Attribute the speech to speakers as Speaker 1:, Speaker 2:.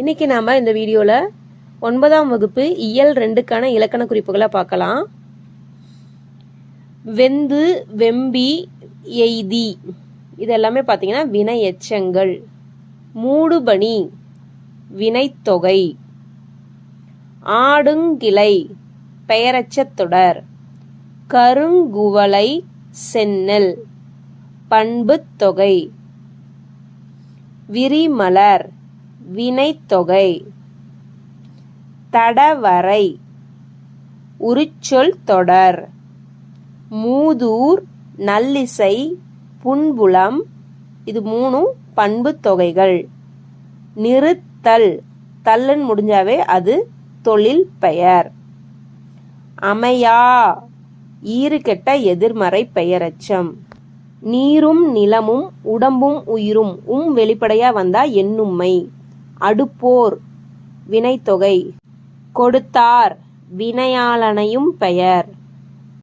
Speaker 1: இன்னைக்கு நாம இந்த வீடியோல ஒன்பதாம் வகுப்பு இயல் ரெண்டுக்கான இலக்கண குறிப்புகளை பார்க்கலாம். வெந்து வெம்பி எய்தி. இதெல்லாமே பார்த்தீங்கன்னா வினை எச்சங்கள். மூடுபனி வினைத்தொகை. ஆடுங்கிளை பெயரச்சத்தொடர் கருங்குவளை சென்னல். பண்புத்தொகை விரிமலர் வினைத்தொகை. தடவரை. உரிச்சொல் தொடர். மூதூர் நல்லிசை புன்புலம் இது மூணும் பண்பு தொகைகள். நிறுத்தல். தல்லுன்னு முடிஞ்சாவே அது தொழில் பெயர். அமையா. ஈறுகெட்ட எதிர்மறை பெயரச்சம். நீரும் நிலமும் உடம்பும் உயிரும் உம் வெளிப்படையா வந்தா எண்ணும்மை. அடுப்போர் வினைத்தொகை. கொடுத்தார் வினையாளனையும் பெயர்.